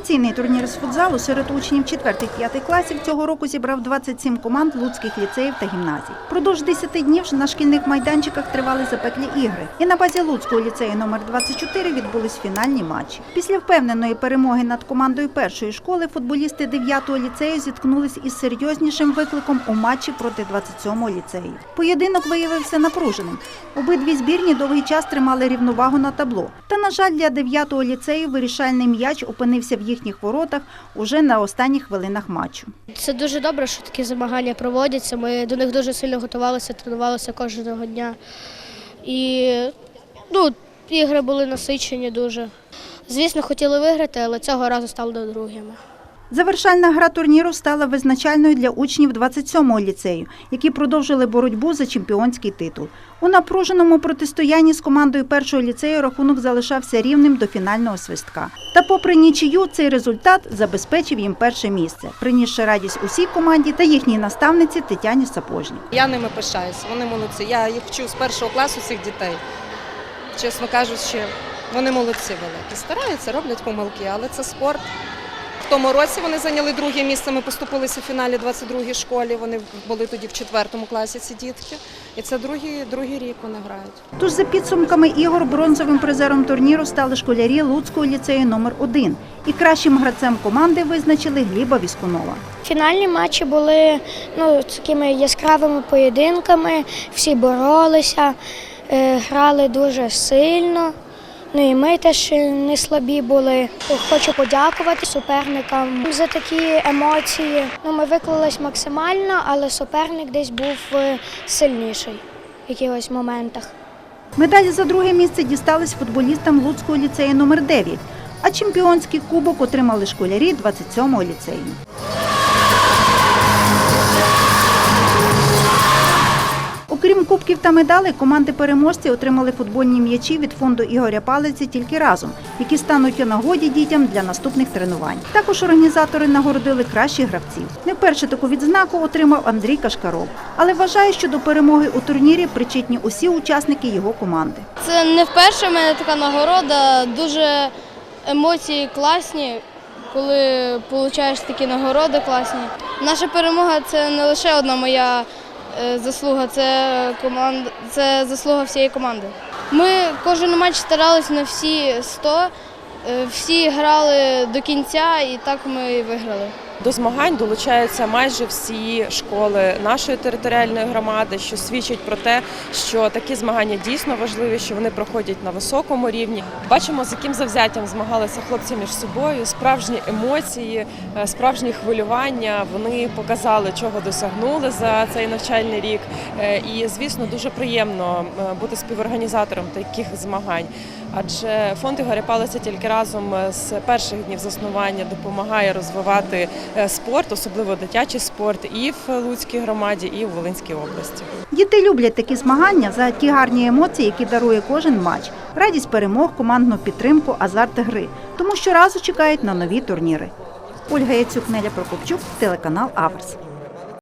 Традиційний турнір з футзалу серед учнів 4-5 класів цього року зібрав 27 команд луцьких ліцеїв та гімназій. Продовж 10 днів на шкільних майданчиках тривали запеклі ігри. І на базі Луцького ліцею номер 24 відбулись фінальні матчі. Після впевненої перемоги над командою першої школи футболісти 9-го ліцею зіткнулись із серйознішим викликом у матчі проти 27-го ліцею. Поєдинок виявився напруженим. Обидві збірні довгий час тримали рівновагу на табло. Та, на жаль, для 9-го ліцею вирішальний м'яч опинився в їхніх воротах уже на останніх хвилинах матчу. Це дуже добре, що такі змагання проводяться. Ми до них дуже сильно готувалися, тренувалися кожного дня. І ну, ігри були насичені дуже. Звісно, хотіли виграти, але цього разу стали другими. Завершальна гра турніру стала визначальною для учнів 27-го ліцею, які продовжили боротьбу за чемпіонський титул. У напруженому протистоянні з командою першого ліцею рахунок залишався рівним до фінального свистка. Та попри нічию, цей результат забезпечив їм перше місце, принісши радість усій команді та їхній наставниці Тетяні Сапожнік. Я ними пишаюся, вони молодці. Я їх вчу з першого класу цих дітей. Чесно кажучи, вони молодці великі. Стараються, роблять помилки, але це спорт. Тому році вони зайняли друге місце. Ми поступилися в фіналі 22-й школі. Вони були тоді в четвертому класі ці дітки. І це другий, другий рік вони грають. Тож за підсумками ігор бронзовим призером турніру стали школярі Луцького ліцею номер 1 І кращим гравцем команди визначили Гліба Віскунова. Фінальні матчі були ну, такими яскравими поєдинками, всі боролися, е, грали дуже сильно. Ну і ми теж не слабі були. Хочу подякувати суперникам за такі емоції. Ну, ми виклались максимально, але суперник десь був е, сильніший в якихось моментах. Медалі за друге місце дістались футболістам Луцького ліцею номер 9 а чемпіонський кубок отримали школярі 27-го ліцею. Окрім кубків та медалей, команди переможці отримали футбольні м'ячі від фонду Ігоря Палиці тільки разом, які стануть у нагоді дітям для наступних тренувань. Також організатори нагородили кращих гравців. Не вперше таку відзнаку отримав Андрій Кашкаров, але вважає, що до перемоги у турнірі причетні усі учасники його команди. Це не вперше в мене така нагорода. Дуже емоції класні, коли отримуєш такі нагороди класні. Наша перемога це не лише одна моя заслуга, це команда, це заслуга всієї команди. Ми кожен матч старалися на всі 100, е, всі грали до кінця і так ми і виграли. До змагань долучаються майже всі школи нашої територіальної громади, що свідчить про те, що такі змагання дійсно важливі, що вони проходять на високому рівні. Бачимо, з яким завзяттям змагалися хлопці між собою. Справжні емоції, е, справжні хвилювання. Вони показали, чого досягнули за цей навчальний рік. Е, І, звісно, дуже приємно е, бути співорганізатором таких змагань. Адже фонд Ігоря Палиця тільки разом з перших днів заснування допомагає розвивати спорт, особливо дитячий спорт, і в Луцькій громаді, і в Волинській області. Діти люблять такі змагання за ті гарні емоції, які дарує кожен матч, радість перемог, командну підтримку, азарт гри. Тому щоразу чекають на нові турніри. Ольга Яцюк, Неля Прокопчук, телеканал Аверс.